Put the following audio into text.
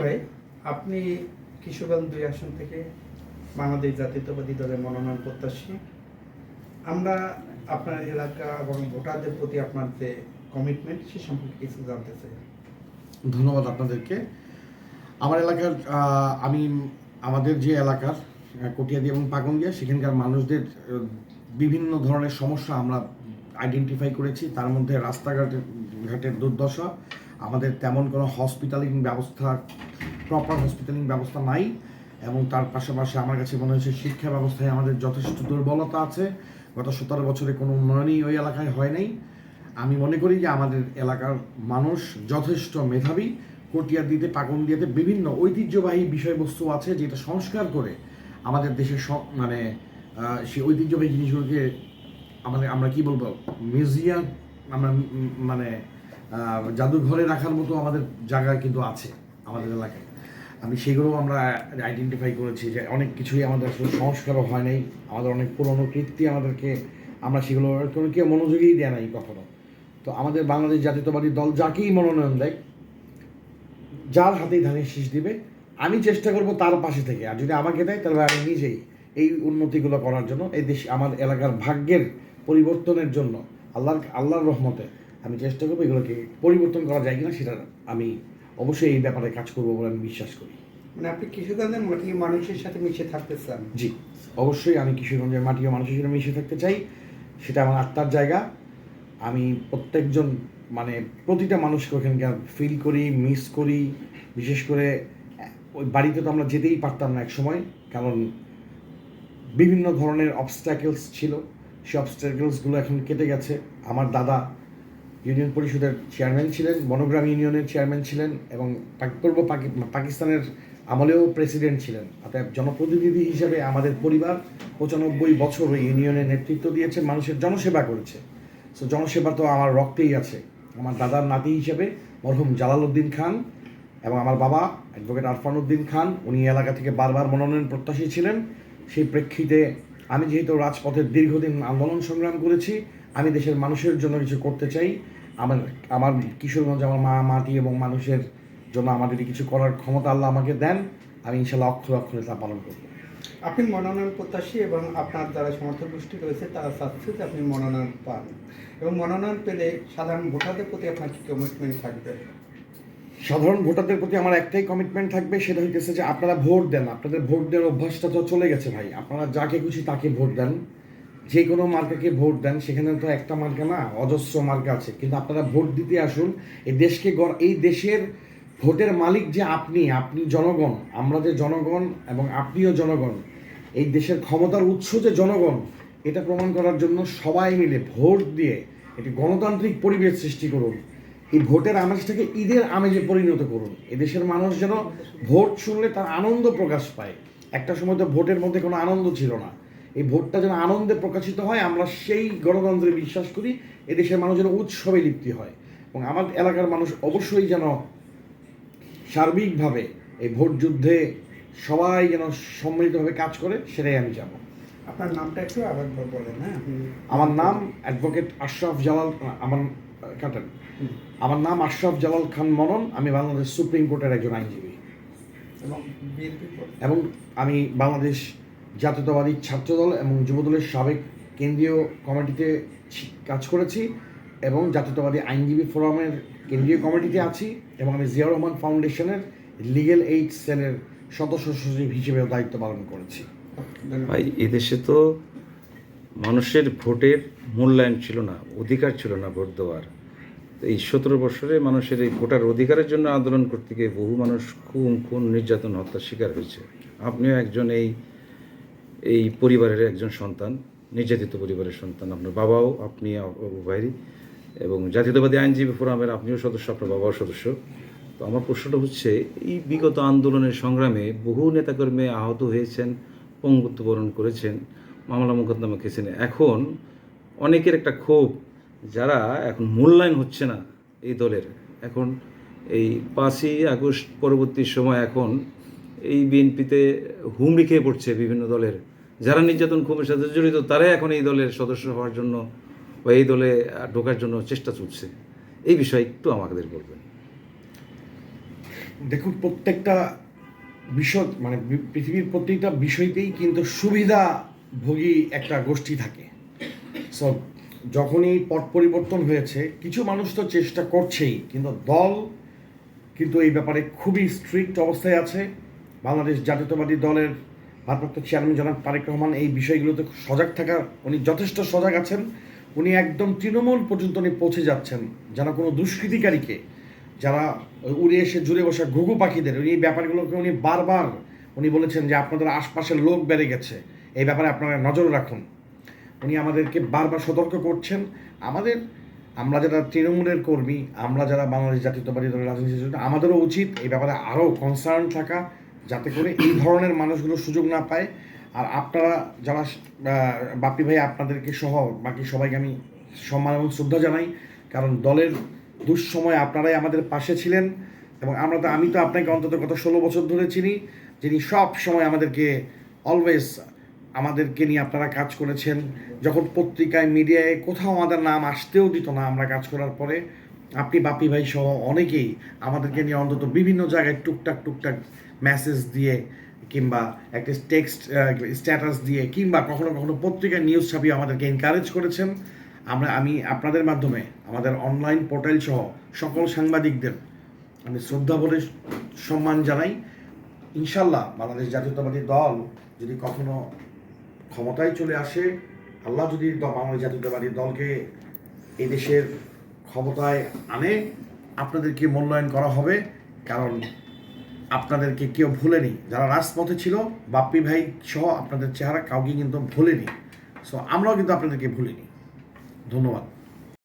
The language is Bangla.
ভাই আপনি কিশোরগঞ্জ দুই আসন থেকে বাংলাদেশ জাতীয়তাবাদী দলের মনোনয়ন প্রত্যাশী। আমরা আপনার এলাকা এবং ভোটারদের প্রতি আপনার যে কমিটমেন্ট সে সম্পর্কে কিছু জানতে চাই। ধন্যবাদ আপনাদেরকে। আমার এলাকার আমি আমাদের যে এলাকার কটিয়াদি এবং পাগন্দিয়া সেখানকার মানুষদের বিভিন্ন ধরনের সমস্যা আমরা আইডেন্টিফাই করেছি। তার মধ্যে রাস্তাঘাটের, ঘাটের দুর্দশা আমাদের তেমন কোনো হসপিটালিং ব্যবস্থা প্রপার হসপিটালিং ব্যবস্থা নাই এবং তার পাশাপাশি আমার কাছে মনে হচ্ছে শিক্ষা ব্যবস্থায় আমাদের যথেষ্ট দুর্বলতা আছে। গত সতেরো বছরে কোনো উন্নয়নই ওই এলাকায় হয় নাই। আমি মনে করি যে আমাদের এলাকার মানুষ যথেষ্ট মেধাবী কটিয়া দিতে পাগন দিতে বিভিন্ন ঐতিহ্যবাহী বিষয়বস্তু আছে যেটা সংস্কার করে আমাদের দেশের মানে সেই ঐতিহ্যবাহী জিনিসগুলোকে আমাদের আমরা কি বলব? মিউজিয়াম আমরা মানে জাদুঘরে রাখার মতো আমাদের জায়গা কিন্তু আছে আমাদের এলাকায়। আমি সেগুলো আমরা আইডেন্টিফাই করেছি যে অনেক কিছুই আমাদের আসলে সংস্কারও হয় নাই, আমাদের অনেক পুরনো কীর্তি আমাদেরকে আমরা সেগুলো কোনো কেউ মনোযোগই দেয় নাই কখনো। তো আমাদের বাংলাদেশ জাতীয়তাবাদী দল যাকেই মনোনয়ন দেয়, যার হাতেই ধানের শীষ দিবে, আমি চেষ্টা করব তার পাশে থেকে। আর যদি আমাকে দেয়, তাহলে আমি নিজেই এই উন্নতিগুলো করার জন্য এই দেশ, আমার এলাকার ভাগ্যের পরিবর্তনের জন্য, আল্লাহর আল্লাহর রহমতে আমি চেষ্টা করব এগুলোকে পরিবর্তন করা যায় কিনা সেটা আমি অবশ্যই এই ব্যাপারে কাজ করব বলে আমি বিশ্বাস করি। মানে আপনি কিশোরগঞ্জের মাটি মানুষের সাথে মিশে থাকতে চান? জি অবশ্যই আমি কিশোরগঞ্জের মাটি ও মানুষের সাথে মিশে থাকতে চাই সেটা আমার আত্মার জায়গা। আমি প্রত্যেকজন মানে প্রতিটা মানুষকে ওখানকার ফিল করি মিস করি বিশেষ করে ওই বাড়িতে তো আমরা যেতেই পারতাম না এক সময় কারণ বিভিন্ন ধরনের অবস্ট্যাকেলস ছিল। সেই অবস্ট্যাকেলসগুলো এখন কেটে গেছে। আমার দাদা ইউনিয়ন পরিষদের চেয়ারম্যান ছিলেন, বনগ্রাম ইউনিয়নের চেয়ারম্যান ছিলেন এবং পূর্ব পাকিস্তানের আমলেও প্রেসিডেন্ট ছিলেন। অতএব জনপ্রতিনিধি হিসেবে আমাদের পরিবার পঁচানব্বই বছর ওই ইউনিয়নের নেতৃত্ব দিয়েছে, মানুষের জনসেবা করেছে। সো জনসেবা তো আমার রক্তেই আছে। আমার দাদার নাতি হিসেবে মরহুম জালালউদ্দিন খান এবং আমার বাবা অ্যাডভোকেট আরফান উদ্দিন খান, উনি এলাকা থেকে বারবার মনোনয়ন প্রত্যাশী ছিলেন। সেই প্রেক্ষিতে আমি যেহেতু রাজপথের দীর্ঘদিন আন্দোলন সংগ্রাম করেছি, আমি দেশের মানুষের জন্য কিছু করতে চাই। আমার আমার কিশোরগঞ্জ আমার মা, মাটি এবং মানুষের জন্য আমাদের কিছু করার ক্ষমতা আল্লাহ আমাকে দেন। আমি ইনশাল্লাহ অক্ষর অক্ষরে তা পালন করব। আপনি মনোনয়ন প্রত্যাশী এবং আপনার যারা সমর্থক গোষ্ঠী রয়েছে, তারা চাচ্ছে যে আপনি মনোনয়ন পান। এবং মনোনয়ন পেলে সাধারণ ভোটারদের প্রতি আপনার কি কমিটমেন্ট থাকবে? সাধারণ ভোটারদের প্রতি আমার একটাই কমিটমেন্ট থাকবে, সেটা হইতেছে যে আপনারা ভোট দেন, আপনাদের ভোট দেওয়ার অভ্যাসটা তো চলে গেছে ভাই। আপনারা যাকে খুশি তাকে ভোট দেন। যে কোনো মার্কাকে ভোট দেন, সেখানে তো একটা মার্কা না, অজস্র মার্কা আছে। কিন্তু আপনারা ভোট দিতে আসুন এই দেশকে এই দেশের ভোটের মালিক যে আপনি আপনি জনগণ, আমরা যে জনগণ এবং আপনিও জনগণ, এই দেশের ক্ষমতার উৎস যে জনগণ, এটা প্রমাণ করার জন্য সবাই মিলে ভোট দিয়ে একটি গণতান্ত্রিক পরিবেশ সৃষ্টি করুন। এই ভোটের আমেজটাকে ঈদের আমেজে পরিণত করুন। এদেশের মানুষ যেন ভোট শুনলে তার আনন্দ প্রকাশ পায়। একটা সময় তো ভোটের মধ্যে কোনো আনন্দ ছিল না। এই ভোটটা যেন আনন্দে প্রকাশিত হয় আমরা সেই গণতন্ত্রে বিশ্বাস করি এদেশের মানুষ যেন উৎসবে লিপ্তি হয়। এবং আমার এলাকার মানুষ অবশ্যই যেন সার্বিকভাবে এই ভোট যুদ্ধে সবাই যেন সম্মিলিতভাবে কাজ করে সেটাই আমি যাব আপনার নামটা একটু আবার বলেন হ্যাঁ? আমার নাম অ্যাডভোকেট আশরাফ জালাল আমার কাটেন আমার নাম আশরাফ জালাল খান মনন আমি বাংলাদেশ সুপ্রিম কোর্টের একজন আইনজীবী। এবং এবং আমি বাংলাদেশ জাতীয়তাবাদী ছাত্রদল এবং যুবদলের সাবেক কেন্দ্রীয় কমিটিতে ছি- কাজ করেছি এবং জাতীয়তাবাদী আইনজীবী ফোরামের কেন্দ্রীয় কমিটিতে আছি এবং আমি জিয়া রহমান ফাউন্ডেশনের লিগেল এইড সেলের সদস্য সচিব হিসেবেও দায়িত্ব পালন করেছি। ভাই এদেশে তো মানুষের ভোটের মূল্যায়ন ছিল না, অধিকার ছিল না ভোট দেওয়ার। এই সতেরো বছরে মানুষের এই ভোটার অধিকারের জন্য আন্দোলন করতে গিয়ে বহু মানুষ খুন খুন, নির্যাতন হত্যার শিকার হয়েছে। আপনিও একজন এই এই পরিবারের একজন সন্তান, নির্যাতিত পরিবারের সন্তান। আপনার বাবাও, আপনি উভয়েরই এবং জাতীয়তাবাদী আইনজীবী ফোরামের আপনিও সদস্য, আপনার বাবাও সদস্য। তো আমার প্রশ্নটা হচ্ছে, এই বিগত আন্দোলনের সংগ্রামে বহু নেতাকর্মী আহত হয়েছেন, পঙ্গুত্ব বরণ করেছেন, মামলা মোকদ্দমা খেয়েছেন। এখন অনেকের একটা ক্ষোভ যারা এখন মূল্যায়ন হচ্ছে না এই দলের। এখন এই পাঁচই আগস্ট পরবর্তী সময় এখন এই বিএনপিতে হুমড়ি খেয়ে পড়ছে বিভিন্ন দলের। যারা নির্যাতন ক্ষোভের সাথে জড়িত, তারাই এখন এই দলের সদস্য হওয়ার জন্য বা এই দলে ঢোকার জন্য চেষ্টা চলছে। এই বিষয়ে একটু আমাদের বলবেন। দেখুন, প্রত্যেকটা বিষয় মানে পৃথিবীর প্রত্যেকটা বিষয়তেই কিন্তু সুবিধাভোগী একটা গোষ্ঠী থাকে। সো যখনই পট পরিবর্তন হয়েছে, কিছু মানুষ তো চেষ্টা করছেই, কিন্তু দল কিন্তু এই ব্যাপারে খুবই স্ট্রিক্ট অবস্থায় আছে। বাংলাদেশ জাতীয়তাবাদী দলের ভারপ্রাপ্ত চেয়ারম্যান জনাব তারেক রহমান এই বিষয়গুলোতে সজাগ থাকা, উনি যথেষ্ট সজাগ আছেন। উনি একদম তৃণমূল পর্যন্ত উনি পৌঁছে যাচ্ছেন যারা কোনো দুষ্কৃতিকারীকে, যারা উড়ে এসে জুড়ে বসা ঘুঘু পাখিদের, উনি এই ব্যাপারগুলোকে উনি বারবার উনি বলেছেন যে আপনাদের আশপাশের লোক বেড়ে গেছে। এই ব্যাপারে আপনারা নজর রাখুন। উনি আমাদেরকে বারবার সতর্ক করছেন। আমাদের আমরা যারা তৃণমূলের কর্মী আমরা যারা বাংলাদেশ জাতীয়তাবাদী দলের রাজনীতি জড়িত, আমাদেরও উচিত এই ব্যাপারে আরও কনসার্ন থাকা যাতে করে এই ধরনের মানুষগুলো সুযোগ না পায়। আর আপনারা যারা বাপি ভাই আপনাদেরকে সহ বাকি সবাইকে আমি সম্মান এবং শ্রদ্ধা জানাই কারণ দলের দুঃসময় আপনারাই আমাদের পাশে ছিলেন এবং আমরা তো আমি তো আপনাকে অন্তত গত ষোলো বছর ধরে চিনি যিনি সব সময় আমাদেরকে অলওয়েজ আমাদেরকে নিয়ে আপনারা কাজ করেছেন। যখন পত্রিকায়, মিডিয়ায় কোথাও আমাদের নাম আসতেও দিত না আমরা কাজ করার পরে, আপনি বাপি ভাই সহ অনেকেই আমাদেরকে নিয়ে অন্তত বিভিন্ন জায়গায় টুকটাক টুকটাক মেসেজ দিয়ে কিংবা একটা টেক্সট স্ট্যাটাস দিয়ে কিংবা কখনো কখনো পত্রিকায় নিউজ ছাপিয়ে আমাদেরকে এনকারেজ করেছেন। আমরা, আমি আপনাদের মাধ্যমে আমাদের অনলাইন পোর্টাল সহ সকল সাংবাদিকদের আমি শ্রদ্ধা বলে সম্মান জানাই। ইনশাল্লাহ বাংলাদেশ জাতীয়তাবাদী দল যদি কখনো ক্ষমতায় চলে আসে, আল্লাহ যদি বাংলাদেশ জাতীয়তাবাদী দলকে এই দেশের ক্ষমতায় আনে, আপনাদেরকে মূল্যায়ন করা হবে, কারণ আপনাদেরকে কেউ ভুলেনি। যারা রাজপথে ছিল, বাপ্পি ভাই সহ আপনাদের চেহারা কাউকে কিন্তু ভুলেনি। সো আমরাও কিন্তু আপনাদেরকে ভুলিনি। ধন্যবাদ।